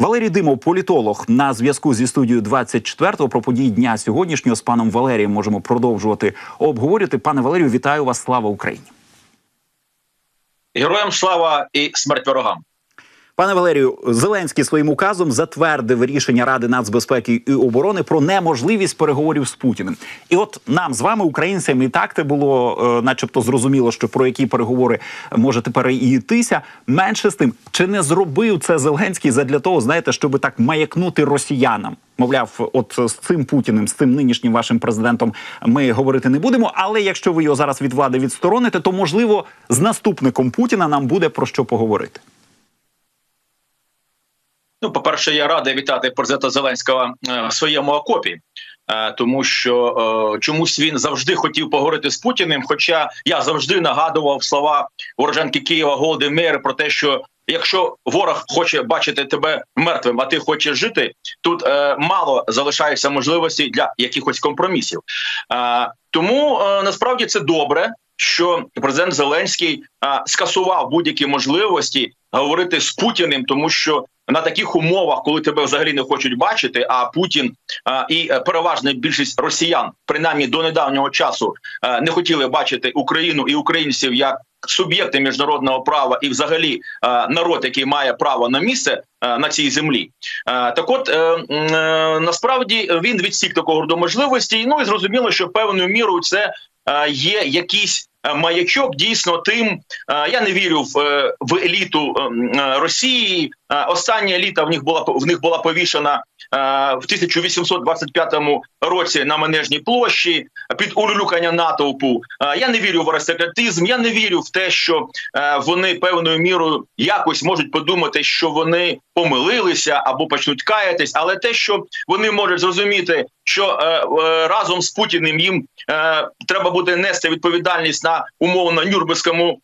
Валерій Димов, політолог, на зв'язку зі студією 24 про події дня сьогоднішнього з паном Валерієм можемо продовжувати обговорювати. Пане Валерію, вітаю вас! Слава Україні! Героям слава і смерть ворогам. Пане Валерію, Зеленський своїм указом затвердив рішення Ради нацбезпеки і оборони про неможливість переговорів з Путіним. І от нам з вами, українцям, і так те було, е, начебто, зрозуміло, що про які переговори може тепер і йтися. Менше з тим, чи не зробив це Зеленський задля того, знаєте, щоб так маякнути росіянам? Мовляв, от з цим Путіним, з цим нинішнім вашим президентом, ми говорити не будемо. Але якщо ви його зараз від влади відстороните, то можливо з наступником Путіна нам буде про що поговорити. Ну, по перше, я радий вітати президента Зеленського е, в своєму окопі, е, тому що е, чомусь він завжди хотів поговорити з Путіним. Хоча я завжди нагадував слова уроженки Києва Голди Мейер про те, що якщо ворог хоче бачити тебе мертвим, а ти хочеш жити, тут мало залишається можливості для якихось компромісів. Тому насправді це добре. Що президент Зеленський а, скасував будь-які можливості говорити з Путіним, тому що на таких умовах, коли тебе взагалі не хочуть бачити, а Путін а, і е, переважна більшість росіян, принаймні до недавнього часу, а, не хотіли бачити Україну і українців як суб'єкти міжнародного права і, взагалі, а, народ, який має право на місце а, на цій землі. А, так, от е, е, насправді він відсік такого роду можливості. Ну і зрозуміло, що певною мірою це е, є якісь. Маячок дійсно тим. Я не вірю в в еліту Росії. Остання еліта в них була в них була повішена в 1825 році на Манежній площі під улюлюкання натовпу. Я не вірю в аристократизм. Я не вірю в те, що вони певною мірою якось можуть подумати, що вони помилилися або почнуть каятись, але те, що вони можуть зрозуміти, що е, е, разом з Путіним їм е, треба буде нести відповідальність на умовно Нюрнберзькому е,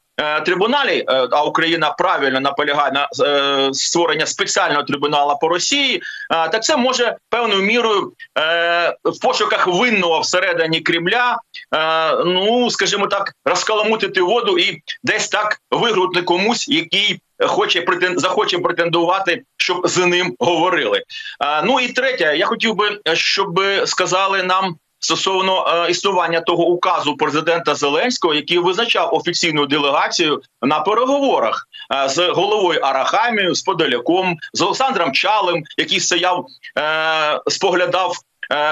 трибуналі, е, а Україна правильно наполягає на е, створення спеціального трибуналу по Росії, е, так це може певною мірою е, в пошуках винного всередині Кремля, е, ну скажімо так, розкаламутити воду і десь так вигрути комусь, який хоче претен... захоче претендувати, щоб з ним говорили. А, ну і третє, я хотів би, щоб сказали нам. Стосовно е, існування того указу президента Зеленського, який визначав офіційну делегацію на переговорах е, з головою Арахамією, з Подоляком, з Олександром Чалим, який стояв, е, споглядав,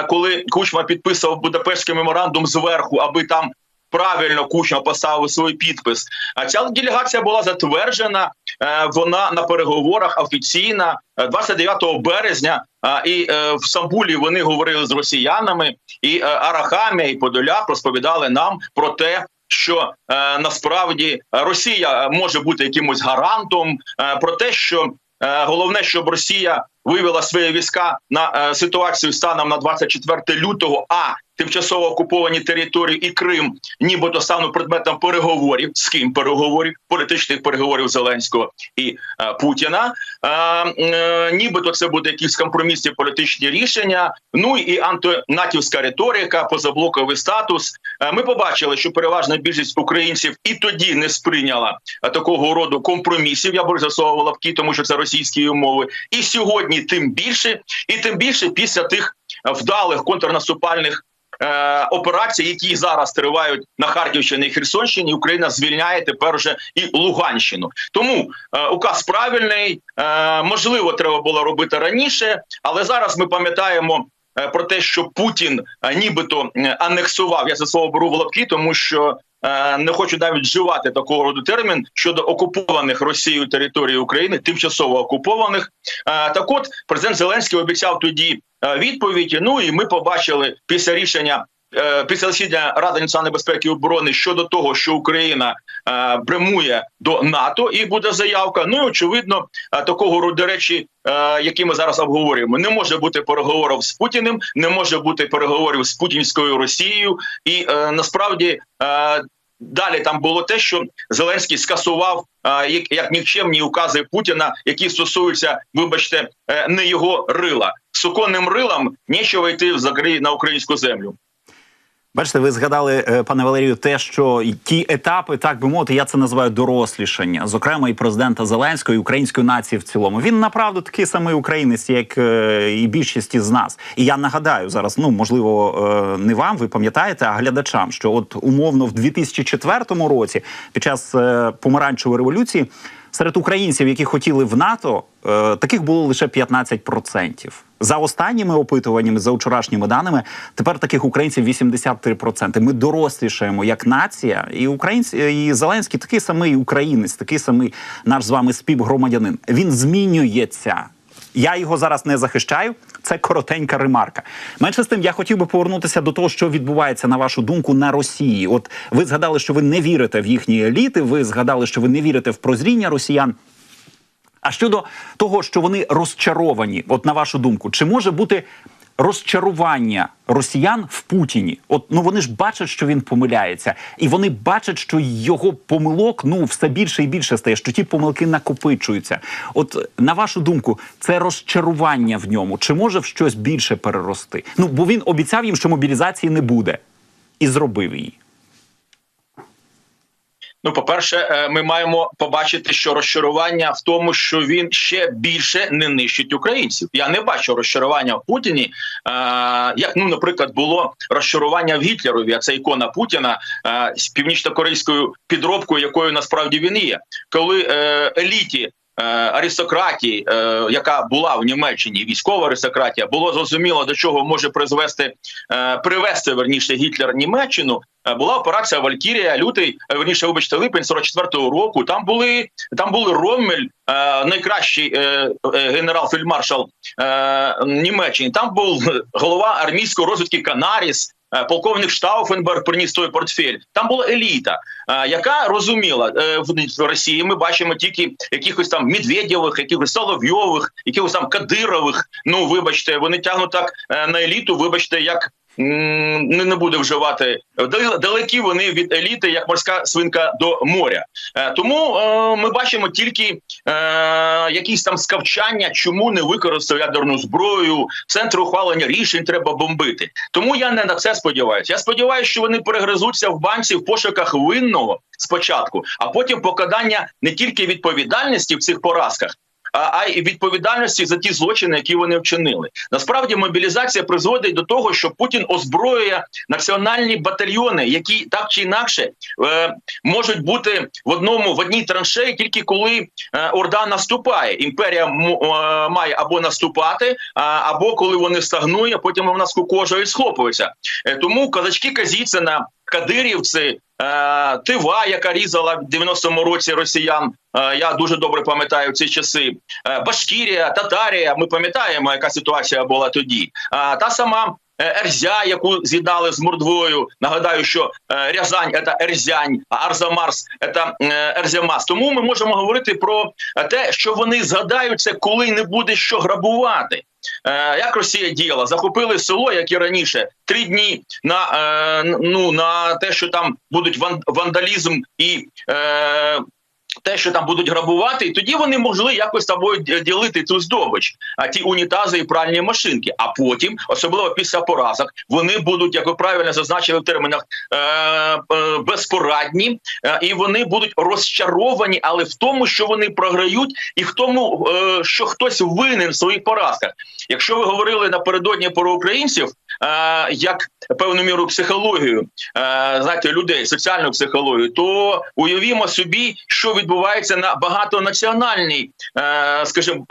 коли Кучма підписував Будапештський меморандум зверху, аби там правильно Кучма поставив свій підпис. А ця делегація була затверджена. Е, вона на переговорах офіційна 29 березня. І е, в Стамбулі вони говорили з росіянами, і е, Арахамія і Подоляк розповідали нам про те. Що е, насправді Росія може бути якимось гарантом е, про те, що е, головне, щоб Росія вивела свої війська на е, ситуацію станом на 24 лютого, а тимчасово окуповані території і Крим, нібито стануть предметом переговорів з ким переговорів, політичних переговорів Зеленського і е, Путіна. Е, е, нібито це буде якісь компромісні політичні рішення. Ну і антинатівська риторика, позаблоковий статус. Е, ми побачили, що переважна більшість українців і тоді не сприйняла е, такого роду компромісів. Я б засовувала лапки, тому що це російські умови, і сьогодні тим більше, і тим більше після тих вдалих контрнаступальних е, операцій, які зараз тривають на Харківщині і Херсонщині, Україна звільняє тепер вже і Луганщину. Тому е, указ правильний, е, можливо, треба було робити раніше, але зараз ми пам'ятаємо. е, Про те, що Путін е, нібито анексував, я за слово беру в лапки, тому що не хочу навіть вживати такого роду термін щодо окупованих Росією території України, тимчасово окупованих. Е, так, от президент Зеленський обіцяв тоді е, відповідь. Ну і ми побачили після рішення. е, Після засідання Ради національної безпеки і оборони щодо того, що Україна е, прямує до НАТО, і буде заявка. Ну і очевидно, е, такого роду речі, е, які ми зараз обговорюємо, не може бути переговорів з Путіним, не може бути переговорів з путінською Росією, і е, насправді е, Далі там було те, що Зеленський скасував а, як, нікчемні укази Путіна, які стосуються, вибачте, е, не його рила. Суконним рилам нічого йти взагалі на українську землю. Бачите, ви згадали, е, пане Валерію, те, що ті етапи, так би мовити, я це називаю дорослішання, зокрема і президента Зеленського, і української нації в цілому. Він направду такий самий українець, як е, і більшість із нас. І я нагадаю зараз, ну можливо, е, не вам, ви пам'ятаєте, а глядачам, що от умовно в 2004 році, під час помаранчевої революції, серед українців, які хотіли в НАТО, е, таких було лише 15%. За останніми опитуваннями, за вчорашніми даними, тепер таких українців 83%. Ми дорослішаємо як нація, і українці і Зеленський такий самий українець, такий самий наш з вами співгромадянин. Він змінюється. Я його зараз не захищаю. Це коротенька ремарка. Менше з тим, я хотів би повернутися до того, що відбувається на вашу думку на Росії. От ви згадали, що ви не вірите в їхні еліти. Ви згадали, що ви не вірите в прозріння росіян. А щодо того, що вони розчаровані, от на вашу думку, чи може бути розчарування росіян в Путіні? От ну вони ж бачать, що він помиляється, і вони бачать, що його помилок ну все більше і більше стає, що ті помилки накопичуються. От на вашу думку, це розчарування в ньому, чи може в щось більше перерости? Ну бо він обіцяв їм, що мобілізації не буде, і зробив її. Ну, по-перше, е, ми маємо побачити, що розчарування в тому, що він ще більше не нищить українців. Я не бачу розчарування в Путіні. Е, як ну, наприклад, було розчарування в Гітлерові, а це ікона Путіна е, з північно-корейською підробкою, якою насправді він є, коли еліті. Е, Аристократії, е, яка була в Німеччині, військова аристократія, було зрозуміло, до чого може призвести е, привести верніше Гітлер Німеччину. Була операція Валькірія, лютий, верніше, вибачте, липень 44-го року. Там були там були Роммель, найкращий генерал-фельдмаршал Німеччини. Там був голова армійської розвідки Канаріс. Е, Полковник Штауфенберг приніс той портфель. Там була еліта, е, яка розуміла е, в Росії. Ми бачимо тільки якихось там Медведєвих, якихось Соловйових, якихось там Кадирових. Ну вибачте, вони тягнуть так на еліту. Вибачте, як не, буде вживати Дал- далекі вони від еліти, як морська свинка до моря. Е, Тому е, ми бачимо тільки е, якісь там скавчання, чому не використав ядерну зброю, центр ухвалення рішень треба бомбити. Тому я не на це сподіваюся. Я сподіваюся, що вони перегризуться в банці в пошуках винного спочатку, а потім покладання не тільки відповідальності в цих поразках. А- й відповідальності за ті злочини, які вони вчинили. Насправді мобілізація призводить до того, що Путін озброює національні батальйони, які так чи інакше е, можуть бути в одному в одній траншеї, тільки коли е, орда наступає. Імперія е, має або наступати, або коли вони стагнує, потім вона скукожує і схлопується. Е, тому казачки Казіцина, Кадирівці. Е, Тива, яка різала в 90-му році росіян, е, я дуже добре пам'ятаю ці часи. Е, Башкірія, Татарія. Ми пам'ятаємо, яка ситуація була тоді. Та сама Ерзя, яку з'єднали з Мордвою. Нагадаю, що Рязань це Ерзянь, а Арзамарс це Ерзямас. Тому ми можемо говорити про те, що вони згадають це, коли не буде що грабувати. Е, Як Росія діяла? Захопили село, як і раніше, три дні на е, ну на те, що там будуть ван- вандалізм і. Е, те, що там будуть грабувати, і тоді вони могли якось тобою ділити цю здобич, а ті унітази і пральні машинки. А потім, особливо після поразок, вони будуть, як ви правильно зазначили в термінах, е, е, безпорадні, е, і вони будуть розчаровані, але в тому, що вони програють, і в тому, що хтось винен в своїх поразках. Якщо ви говорили напередодні про українців, як певну міру психологію, знаєте, людей, соціальну психологію, то уявімо собі, що відбувається на багатонаціональній, скажімо,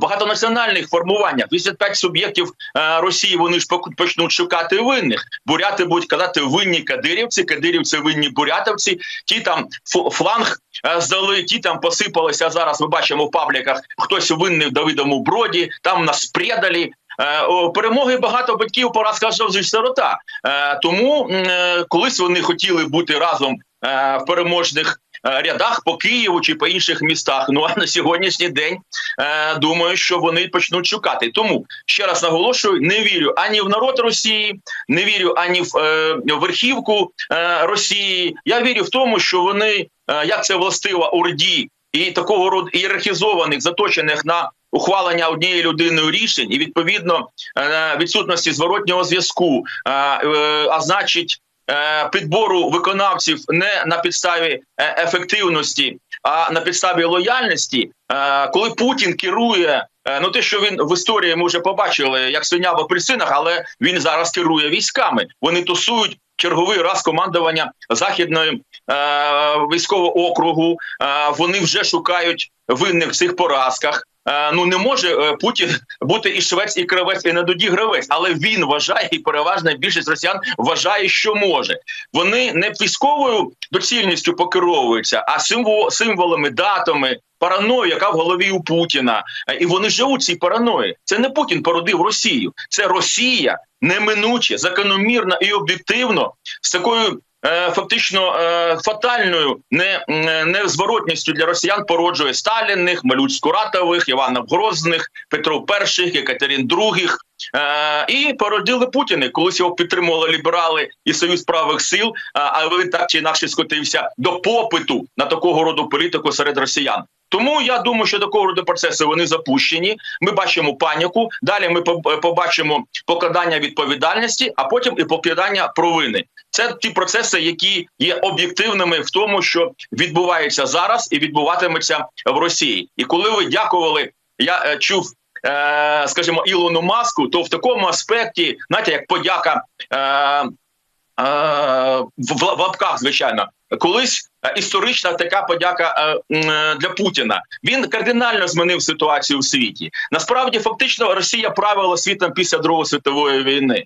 багатонаціональних формуваннях. 85 суб'єктів Росії вони ж почнуть шукати винних. Буряти будуть казати винні кадирівці, кадирівці винні бурятовці. Ті там фланг здали, ті там посипалися. Зараз ми бачимо в пабліках хтось винний в Давидовому броді, там нас предалі. Е, Перемоги багато батьків поразка завжди сирота. Е, Тому е, колись вони хотіли бути разом в переможних рядах по Києву чи по інших містах. Ну а на сьогоднішній день е, думаю, що вони почнуть шукати. Тому ще раз наголошую: не вірю ані в народ Росії, не вірю ані в е, верхівку е, Росії. Я вірю в тому, що вони, як це властиво Орді, і такого роду ієрархізованих, заточених на ухвалення однією людиною рішень і відповідно е, відсутності зворотнього зв'язку, е, е, а значить. Підбору виконавців не на підставі ефективності, а на підставі лояльності, коли Путін керує, ну те, що він в історії ми вже побачили, як свиня в апельсинах, але він зараз керує військами. Вони тусують черговий раз командування західної е, військового округу. Е, вони вже шукають винних в цих поразках. Е, Ну не може е, Путін бути і швець, і кравець, і недоді гравець, але він вважає, і переважна більшість росіян вважає, що може. Вони не військовою доцільністю покеровуються, а символ, символами, датами, параною, яка в голові у Путіна. Е, І вони живуть цій параної. Це не Путін породив Росію, це Росія неминуче, закономірно і об'єктивно з такою. Е, Фактично е, фатальною незворотністю для росіян породжує Сталіних, Малюч Скуратових, Іванов Грозних, Петро І, Екатерин II. Е, і породили Путіни. Колись його підтримували ліберали і союз правих сил. А він так чи інакше скотився до попиту на такого роду політику серед росіян. Тому я думаю, що такого роду процеси вони запущені. Ми бачимо паніку. Далі ми побачимо покладання відповідальності, а потім і покладання провини. Це ті процеси, які є об'єктивними в тому, що відбувається зараз і відбуватиметься в Росії. І коли ви дякували, я е, чув. е, Скажімо, Ілону Маску, то в такому аспекті, знаєте, як подяка е, е, в лапках, звичайно, колись е, історична така подяка е, е, для Путіна. Він кардинально змінив ситуацію у світі. Насправді, фактично, Росія правила світом після Другої світової війни.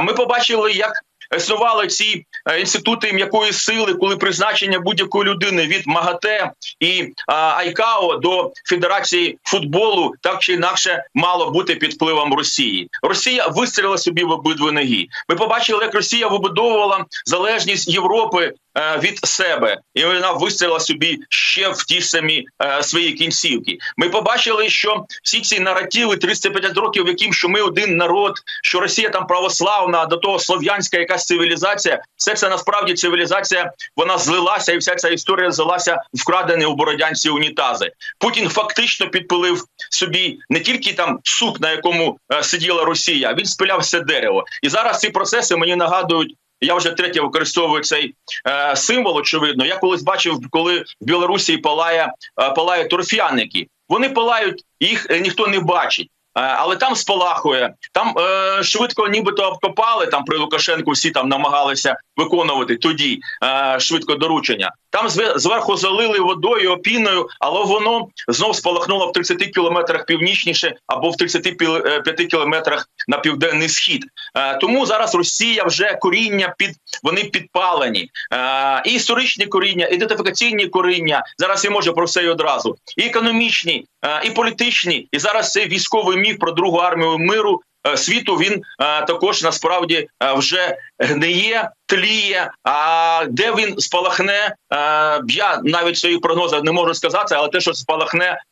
Ми побачили, як існували ці е, інститути м'якої сили, коли призначення будь-якої людини від МАГАТЕ і Айкао до Федерації футболу так чи інакше мало бути під впливом Росії. Росія вистрілила собі в обидві ноги. Ми побачили, як Росія вибудовувала залежність Європи. е, Від себе і вона вистрілила собі ще в ті самі е, свої кінцівки. Ми побачили, що всі ці наративи 350 років, яким що ми один народ, що Росія там православна, до того слов'янська якась цивілізація. Все це насправді цивілізація. Вона злилася, і вся ця історія злилася вкрадені у бородянці унітази. Путін фактично підпилив собі не тільки там сук, на якому е, сиділа Росія, він спиляв все дерево. І зараз ці процеси мені нагадують. Я вже третє використовую цей е, символ. Очевидно, я колись бачив, коли в Білорусі палає е, палають торфяники. Вони палають, їх е, ніхто не бачить. Е, Але там спалахує, там е, швидко, нібито обкопали там при Лукашенку. Всі там намагалися виконувати тоді е, швидко доручення. Там зве- зверху залили водою, опіною, але воно знов спалахнуло в 30 кілометрах північніше або в 35 кілометрах на південний схід. Е, тому зараз Росія вже коріння під вони підпалені. Е, і історичні коріння, ідентифікаційні коріння. Зараз я можу про все і одразу. І економічні, е, і політичні. І зараз цей військовий міф про другу армію миру. Е, Світу він е, також насправді е, вже гниє, тліє. А де він спалахне? Я навіть в своїх прогнозах не можу сказати, але те, що спалахне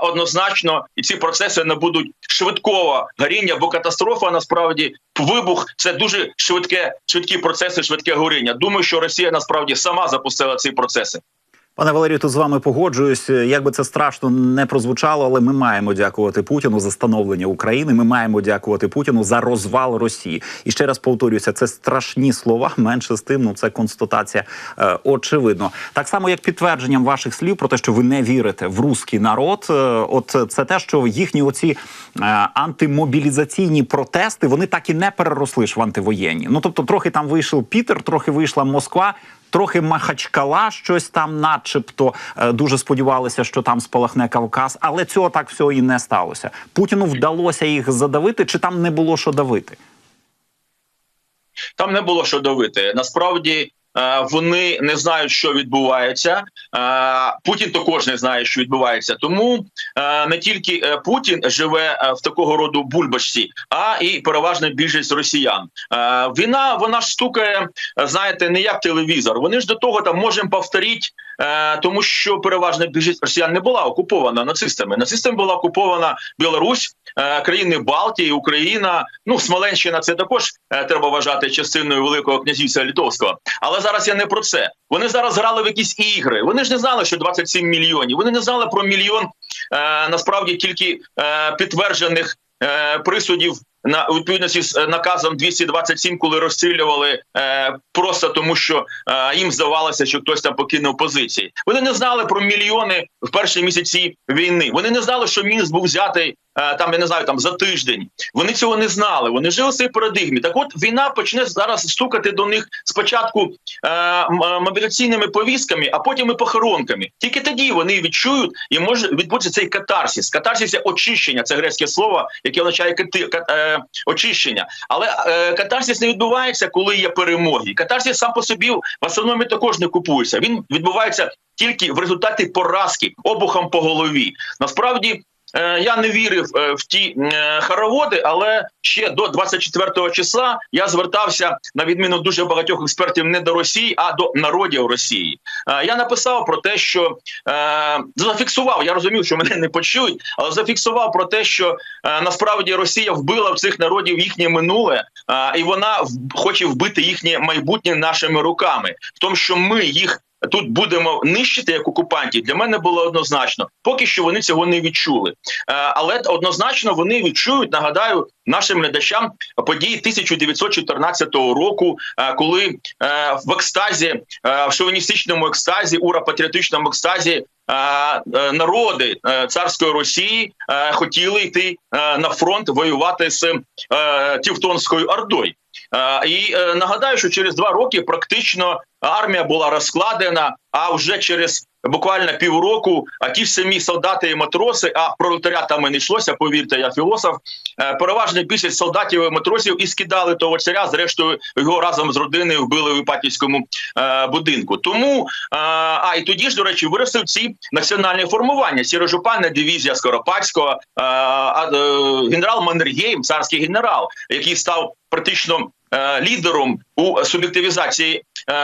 однозначно, і ці процеси не будуть швидкого горіння, бо катастрофа насправді вибух це дуже швидке, швидкі процеси, швидке горіння. Думаю, що Росія насправді сама запустила ці процеси. Пане Валерію, тут з вами погоджуюсь. Як би це страшно не прозвучало, але ми маємо дякувати Путіну за становлення України. Ми маємо дякувати Путіну за розвал Росії. І ще раз повторюся, це страшні слова. Менше з тим, ну це констатація е, очевидно. Так само, як підтвердженням ваших слів про те, що ви не вірите в руський народ. Е, от це те, що їхні оці е, антимобілізаційні протести вони так і не переросли ж в антивоєнні. Ну тобто, трохи там вийшов Пітер, трохи вийшла Москва. Трохи Махачкала щось там, начебто, е, дуже сподівалися, що там спалахне Кавказ, але цього так всього і не сталося. Путіну вдалося їх задавити, чи там не було що давити? Там не було що давити. Насправді вони не знають, що відбувається. Е, Путін також не знає, що відбувається. Тому е, не тільки е, Путін живе е, в такого роду бульбашці, а і переважна більшість росіян. Е, Війна вона ж стукає, е, знаєте, не як телевізор. Вони ж до того там можемо повторити, е, тому що переважна більшість росіян не була окупована нацистами. Нацистами була окупована Білорусь, е, країни Балтії, Україна. Ну Смоленщина це також е, треба вважати частиною Великого князівства Литовського. Але зараз я не про це. Вони зараз грали в якісь ігри. Вони ж не знали, що 27 мільйонів. Вони не знали про мільйон е, насправді тільки е, підтверджених е, присудів на відповідності з е, наказом 227, коли розстрілювали е, просто тому, що е, їм здавалося, що хтось там покинув позиції. Вони не знали про мільйони в перші місяці війни. Вони не знали, що Мінськ був взятий там, я не знаю, там за тиждень. Вони цього не знали. Вони жили в цій парадигмі. Так, от війна почне зараз стукати до них спочатку е, е, мобілізаційними повістками, а потім і похоронками. Тільки тоді вони відчують і може відбутися цей катарсис. Катарсис – це очищення, це грецьке слово, яке означає кати, ка- е, очищення. Але е, катарсис не відбувається, коли є перемоги. Катарсис сам по собі в основному також не купується. Він відбувається тільки в результаті поразки обухом по голові. Насправді. Е, Я не вірив е, в ті е, хороводи, але ще до 24 числа я звертався на відміну дуже багатьох експертів не до Росії, а до народів Росії. Я написав про те, що зафіксував. Я розумів, що мене не почують, але зафіксував про те, що насправді Росія вбила в цих народів їхнє минуле, і вона хоче вбити їхнє майбутнє нашими руками. В тому, що ми їх. Тут будемо нищити як окупантів. Для мене було однозначно. Поки що вони цього не відчули, Е, але однозначно вони відчують. Нагадаю нашим глядачам події 1914 року, е, коли е, в екстазі, в шовіністичному екстазі, ура-патріотичному екстазі. Народи царської Росії хотіли йти на фронт воювати з Тівтонською Ордою. Е, І е, нагадаю, що через два роки практично армія була розкладена. А вже через буквально півроку, а ті ж самі солдати і матроси, а пролетаріат там і не йшлося, повірте, я філософ. е, Переважна більшість солдатів і матросів і скидали того царя. Зрештою, його разом з родиною вбили в Іпатівському е, будинку. Тому е, а і тоді ж, до речі, виросли ці національні формування. Сірожупальна дивізія Скоропадського, е, е, генерал Маннергейм, царський генерал, який став практично е, лідером у суб'єктивізації е,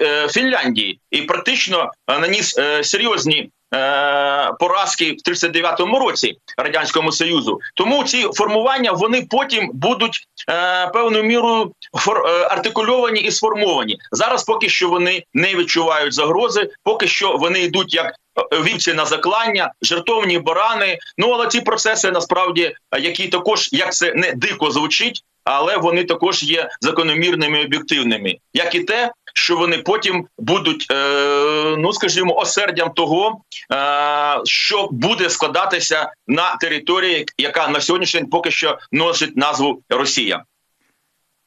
е, Фінляндії і практично е, наніс е, серйозні. е, Поразки в 39-му році радянському союзу, тому ці формування вони потім будуть е, певною мірою фор, е, артикульовані і сформовані. Зараз поки що вони не відчувають загрози, поки що вони йдуть як е, вівці на заклання, жертовні барани. Ну але ці процеси насправді, е, які також як це не дико звучить, але вони також є закономірними і об'єктивними, як і те, що вони потім будуть, е, ну скажімо, осердям того, е, що буде складатися на території, яка на сьогоднішній день поки що носить назву Росія.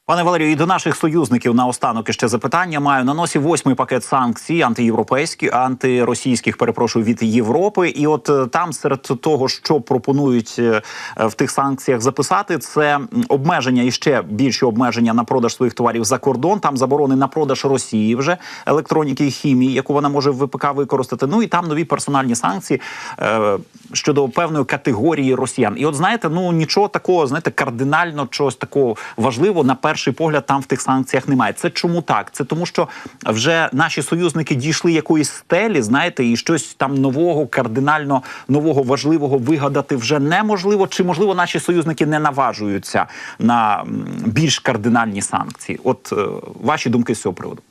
Пане Валерію, і до наших союзників наостанок іще запитання маю на носі восьмий пакет санкцій антиєвропейських, антиросійських, перепрошую, від Європи. І от е, там серед того, що пропонують е, в тих санкціях записати, це обмеження і ще більші обмеження на продаж своїх товарів за кордон. Там заборони на продаж Росії вже електроніки і хімії, яку вона може в ВПК використати. Ну і там нові персональні санкції е, щодо певної категорії росіян. І от знаєте, ну нічого такого, знаєте, кардинально чогось такого важливого на перший погляд там в тих санкціях немає. Це чому так? Це тому, що вже наші союзники дійшли якоїсь стелі, знаєте, і щось там нового, кардинально нового, важливого вигадати вже неможливо. Чи можливо наші союзники не наважуються на більш кардинальні санкції? От е, ваші думки з цього приводу.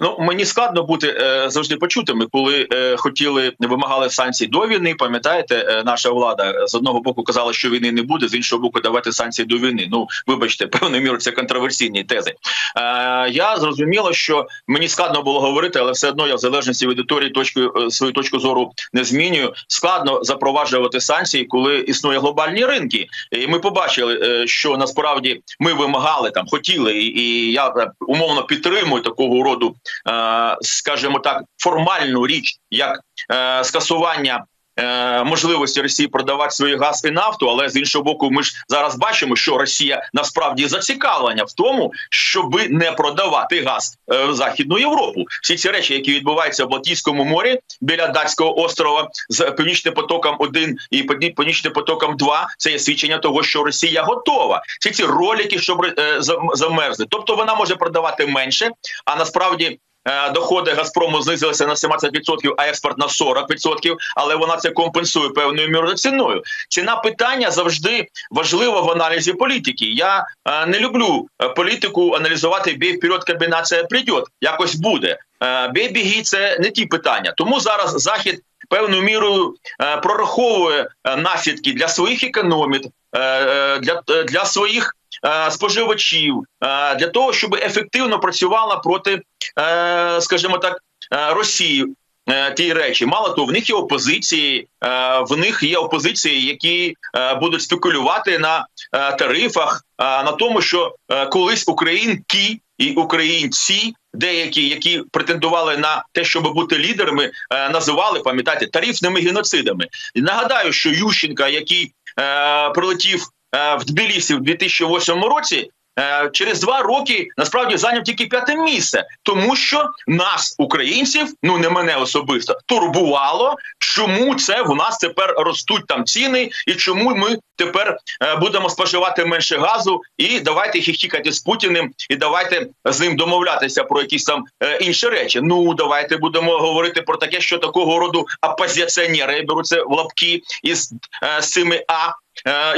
Ну мені складно бути е, завжди почутими, коли е, хотіли вимагали санкцій до війни. Пам'ятаєте, е, наша влада з одного боку казала, що війни не буде, з іншого боку, давати санкції до війни. Ну вибачте, певною мірою це контроверсійні тези. Е, я зрозуміло, що мені складно було говорити, але все одно я в залежності від аудиторії точки е, свою точку зору не змінюю. Складно запроваджувати санкції, коли існує глобальні ринки. І ми побачили, е, що насправді ми вимагали там, хотіли, і, і я е, умовно підтримую такого роду е, скажімо так, формальну річ, як е, скасування. Е, Можливості Росії продавати свій газ і нафту, але з іншого боку, ми ж зараз бачимо, що Росія насправді зацікавлена в тому, щоби не продавати газ е, в Західну Європу. Всі ці речі, які відбуваються в Балтійському морі біля датського острова з північним потоком 1 і Півні- північним потоком 2, це є свідчення того, що Росія готова. Всі ці ролики, щоб е, замерзли. Тобто вона може продавати менше, а насправді. Е, Доходи Газпрому знизилися на 17%, а експорт на 40%, але вона це компенсує певною мірою ціною. Ціна питання завжди важлива в аналізі політики. Я е, не люблю е, політику аналізувати бій вперед, комбінація прийде, якось буде. Бій біги це не ті питання. Тому зараз захід певною мірою прораховує наслідки для своїх економік, для, для своїх споживачів, е, для того, щоб ефективно працювала проти, е, скажімо так, е, Росії. е, Ті речі, мало того, в них є опозиції, е, в них є опозиції, які е, будуть спекулювати на е, тарифах, е, на тому, що е, колись українки і українці, деякі, які претендували на те, щоб бути лідерами, е, називали, пам'ятаєте, тарифними геноцидами. І нагадаю, що Ющенка, який е, прилетів е, в Тбілісі в 2008 році. е, Через два роки насправді зайняв тільки п'яте місце, тому що нас, українців, ну не мене особисто, турбувало, чому це в нас тепер ростуть там ціни, і чому ми тепер е, будемо споживати менше газу, і давайте хіхікати з Путіним, і давайте з ним домовлятися про якісь там е, інші речі. Ну давайте будемо говорити про таке, що такого роду опозиціонери я беру це в лапки із е, з цими а е,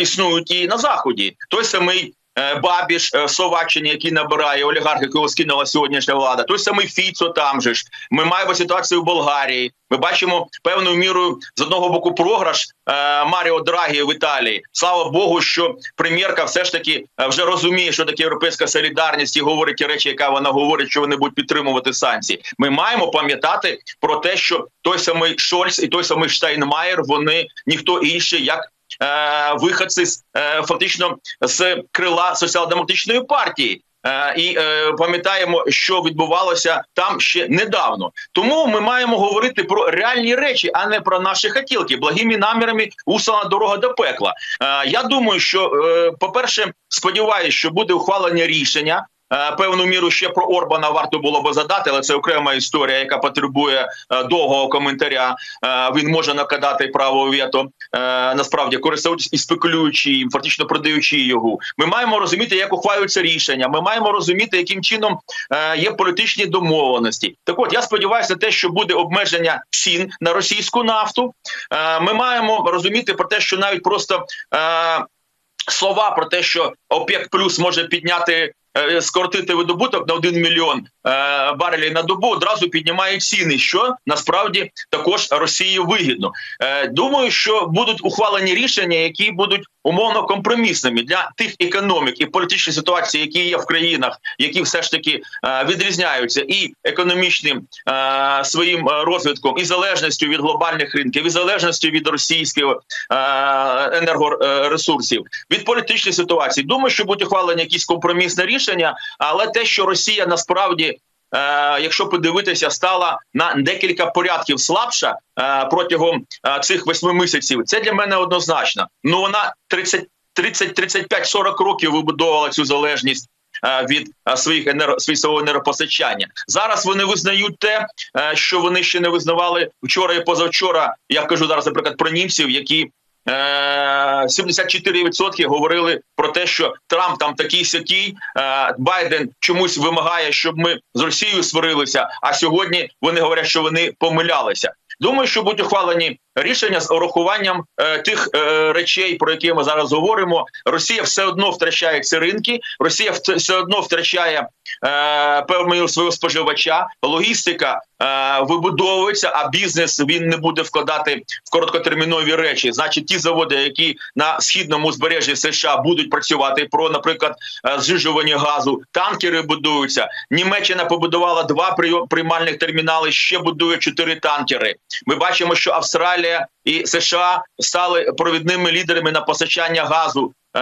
існують і на заході. Той самий. е, Бабіш е, в Словаччині, який набирає олігарх, якого скинула сьогоднішня влада, той самий Фіцо там же ж. Ми маємо ситуацію в Болгарії. Ми бачимо певною мірою з одного боку програш е, Маріо Драгі в Італії. Слава Богу, що прем'єрка все ж таки е, вже розуміє, що таке європейська солідарність і говорить ті речі, яка вона говорить, що вони будуть підтримувати санкції. Ми маємо пам'ятати про те, що той самий Шольц і той самий Штайнмаєр, вони ніхто інший, як е, виходці з е, фактично з крила соціал-демократичної партії. Е, І е, пам'ятаємо, що відбувалося там ще недавно. Тому ми маємо говорити про реальні речі, а не про наші хотілки. Благими намірами услана дорога до пекла. Е, Я думаю, що е, по перше, сподіваюся, що буде ухвалення рішення. Е, Певну міру ще про Орбана варто було би задати, але це окрема історія, яка потребує е, довгого коментаря. Е, Він може накладати право вето, е, насправді користуючись і спекулюючи їм, фактично продаючи його. Ми маємо розуміти, як ухвалюються рішення. Ми маємо розуміти, яким чином е, є політичні домовленості. Так, от я сподіваюся, те, що буде обмеження цін на російську нафту. Е, Ми маємо розуміти про те, що навіть просто. е, Слова про те, що ОПЕК плюс може підняти е, скоротити видобуток на 1 мільйон е, барелів на добу, одразу піднімають ціни, що насправді також Росії вигідно. Е, думаю, що будуть ухвалені рішення, які будуть умовно компромісними для тих економік і політичних ситуацій, які є в країнах, які все ж таки е, відрізняються і економічним е, своїм е, розвитком, і залежністю від глобальних ринків, і залежністю від російських е, енергоресурсів, від політичної ситуації. Думаю, що будуть ухвалені якісь компромісне рішення, але те, що Росія насправді. Е, якщо подивитися, стала на декілька порядків слабша е, протягом е, цих восьми місяців. Це для мене однозначно. Ну вона 30, 30, 35, 40 років вибудовувала цю залежність. Від своїх енерго свого енергопостачання зараз вони визнають те, що вони ще не визнавали вчора і позавчора. Я кажу зараз, наприклад, про німців, які 74% говорили про те, що Трамп там такий сякий, е, Байден чомусь вимагає, щоб ми з Росією сварилися. А сьогодні вони говорять, що вони помилялися. Думаю, що будуть ухвалені рішення з урахуванням е, тих е, речей, про які ми зараз говоримо. Росія все одно втрачає ці ринки, Росія все одно втрачає е, певну свого споживача. Логістика е, вибудовується, а бізнес він не буде вкладати в короткотермінові речі. Значить, ті заводи, які на східному узбережжі США будуть працювати про, наприклад, е, зжижування газу, танкери будуються. Німеччина побудувала два приймальних термінали, ще будує чотири танкери. Ми бачимо, що Австралія і США стали провідними лідерами на постачання газу. е,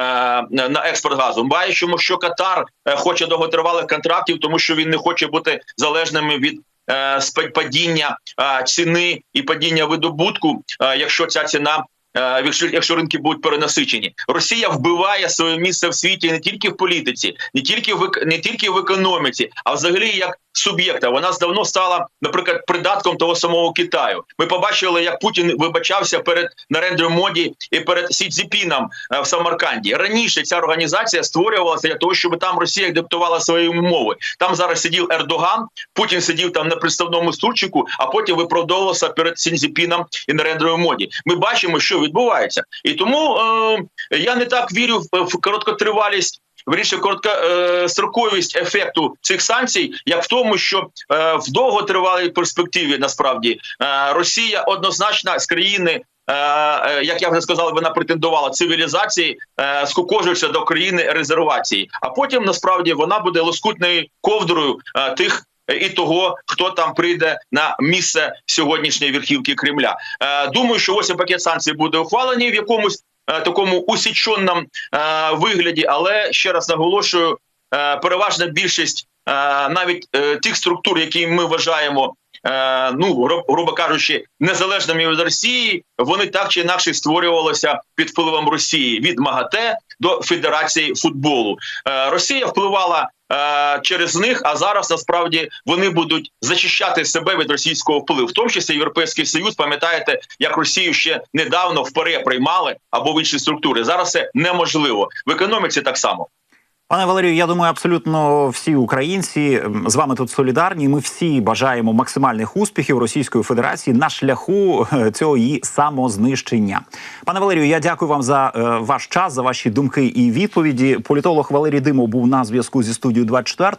На експорт газу бачимо, що Катар е, хоче довготривалих контрактів, тому що він не хоче бути залежними від е, падіння ціни і падіння видобутку, якщо ця ціна. Якщо, якщо ринки будуть перенасичені, Росія вбиває своє місце в світі не тільки в політиці, не тільки в не тільки в економіці, а взагалі як суб'єкта. Вона давно стала, наприклад, придатком того самого Китаю. Ми побачили, як Путін вибачався перед Нарендрою Моді і перед Сі Цзіпіном е, в Самарканді. Раніше ця організація створювалася для того, щоб там Росія диктувала свої умови. Там зараз сидів Ердоган, Путін сидів там на представному стульчику, а потім виправдовувався перед Сі Цзіпіном і Нарендрою Моді. Ми бачимо, що відбувається, і тому е, я не так вірю в, в короткотривалість вирішує короткостроковість ефекту цих санкцій, як в тому, що е, в довготривалій перспективі насправді е, Росія однозначно з країни. е, е, Як я вже сказав, вона претендувала цивілізації, е, скукожуючи до країни резервації. А потім насправді вона буде лоскутною ковдрою е, тих і того, хто там прийде на місце сьогоднішньої верхівки Кремля. Е, Думаю, що ось пакет санкцій буде ухвалений в якомусь е, такому усіченному е, вигляді, але ще раз наголошую, е, переважна більшість е, навіть е, тих структур, які ми вважаємо. Е, Ну, гру- грубо кажучи, незалежними від Росії, вони так чи інакше створювалися під впливом Росії від МАГАТЕ до Федерації футболу. Е, Росія впливала е, через них, а зараз насправді вони будуть зачищати себе від російського впливу, в тому числі Європейський Союз. Пам'ятаєте, як Росію ще недавно впере приймали або в інші структури. Зараз це неможливо в економіці. Так само. Пане Валерію, я думаю, абсолютно всі українці з вами тут солідарні. Ми всі бажаємо максимальних успіхів Російської Федерації на шляху е, цього її самознищення. Пане Валерію, я дякую вам за е, ваш час, за ваші думки і відповіді. Політолог Валерій Димов був на зв'язку зі студією 24